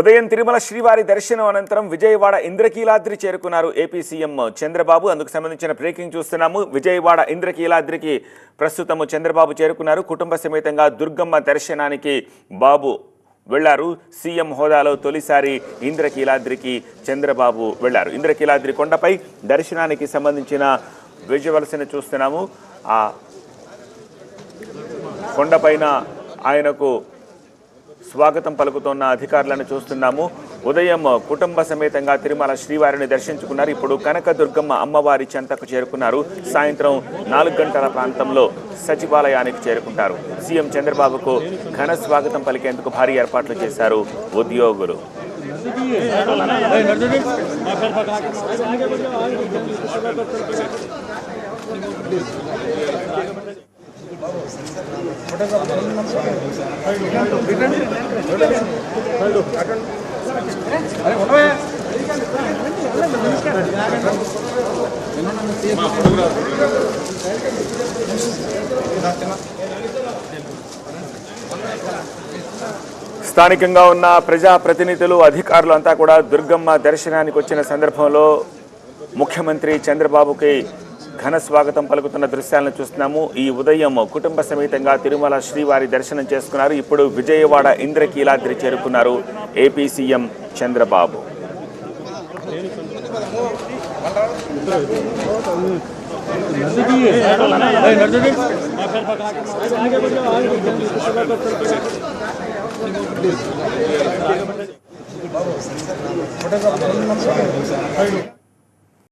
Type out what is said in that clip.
ఉదయం తిరుమల శ్రీవారి దర్శనం అనంతరం విజయవాడ ఇంద్రకీలాద్రి చేరుకున్నారు ఏపీ సీఎం చంద్రబాబు. అందుకు సంబంధించిన బ్రేకింగ్ చూస్తున్నాము. విజయవాడ ఇంద్రకీలాద్రికి ప్రస్తుతము చంద్రబాబు చేరుకున్నారు. కుటుంబ సమేతంగా దుర్గమ్మ దర్శనానికి బాబు వెళ్ళారు. సీఎం హోదాలో తొలిసారి ఇంద్రకీలాద్రికి చంద్రబాబు వెళ్ళారు. ఇంద్రకీలాద్రి కొండపై దర్శనానికి సంబంధించిన విజువల్స్ని చూస్తున్నాము. ఆ కొండపైన ఆయనకు స్వాగతం పలుకుతోన్న అధికారులను చూస్తున్నాము. ఉదయం కుటుంబ సమేతంగా తిరుమల శ్రీవారిని దర్శించుకున్నారు. ఇప్పుడు కనకదుర్గమ్మ అమ్మవారి చెంతకు చేరుకున్నారు. సాయంత్రం నాలుగు గంటల ప్రాంతంలో సచివాలయానికి చేరుకుంటారు. సీఎం చంద్రబాబుకు ఘన స్వాగతం పలికేందుకు భారీ ఏర్పాట్లు చేశారు ఉద్యోగులు. స్థానికంగా ఉన్న ప్రజా ప్రతినిధులు అధికారులు అంతా కూడా దుర్గమ్మ దర్శనానికి వచ్చిన సందర్భంలో ముఖ్యమంత్రి చంద్రబాబుకి ఘన స్వాగతం పలుకుతున్న దృశ్యాలను చూస్తున్నాము. ఈ ఉదయం కుటుంబ సమేతంగా తిరుమల శ్రీవారి దర్శనం చేసుకున్నారు. ఇప్పుడు విజయవాడ ఇంద్రకీలాద్రి చేరుకున్నారు ఏపీ సీఎం చంద్రబాబు.